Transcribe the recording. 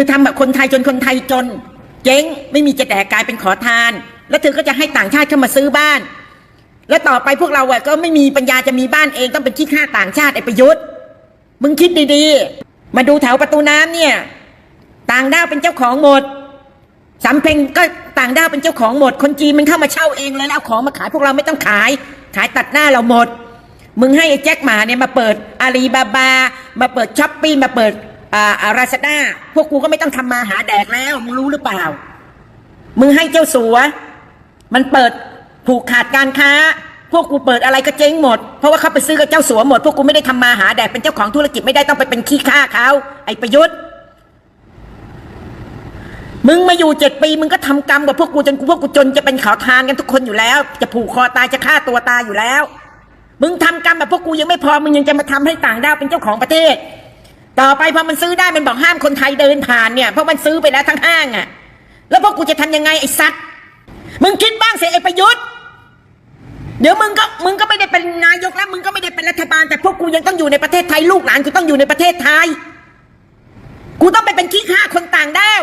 อทำแบบคนไทยจนคนไทยจน เจ๊งไม่มีจะแดกกลายเป็นขอทาน แล้วเธอก็จะให้ต่างชาติเข้ามาซื้อบ้าน แล้วต่อไปพวกเราอะก็ไม่มีปัญญาจะมีบ้านเองต้องเป็นขี้ข้าต่างชาติไอ้ประยุทธ์มึงคิดดีๆ มาดูแถวประตูน้ำเนี่ย ต่างด้าวเป็นเจ้าของหมดสำเพ็งก็ต่างด้าวเป็นเจ้าของหมด คนจีนมันเข้ามาเช่าเองเลยแล้วเอาของมาขายพวกเราไม่ต้องขาย ขายตัดหน้าเราหมด มึงให้ไอ้แจ็คหมาเนี่ยมาเปิดอาลีบาบา มาเปิดช้อปปี้มาเปิด อ่าราซาด้าพวกกูก็ไม่ต้องทำมาหาแดกแล้ว มึงรู้หรือเปล่า มึงให้เจ้าสัว มันเปิดผูกขาดการค้า พวกกูเปิดอะไรก็เจ๊งหมด เพราะว่าเขาไปซื้อกับเจ้าสัวหมด พวกกูไม่ได้ทำมาหาแดกเป็นเจ้าของธุรกิจไม่ได้ต้องไปเป็นขี้ข้าเขาไอ้ประยุทธ์ มึงมาอยู่เจ็ดปี มึงก็ทำกรรมกับพวกกูจนกูพวกกูจนจะเป็นขอทานกันทุกคนอยู่แล้ว จะผูกคอตายจะฆ่าตัวตายอยู่แล้ว มึงทำกรรมแบบพวกกูยังไม่พอ มึงยังจะมาทำให้ต่างด้าวเป็นเจ้าของประเทศ ต่อไปพอมันซื้อได้มันบอกห้ามคนไทยเดินผ่านเนี่ยเพราะมันซื้อไปแล้วทั้งห้างอะ่ะ แล้วพวกกูจะทำยังไงไอ้สัตว์มึงคิดบ้างสิไอ้ประยุทธ์เดี๋ยวมึงก็มึงก็ไม่ได้เป็นนายกแล้วมึงก็ไม่ได้เป็นรัฐบาลแต่พวกกูยังต้องอยู่ในประเทศไทยลูกหลานกูต้องอยู่ในประเทศไทย กูต้องไปเป็นขี้ข้าคนต่างด้าว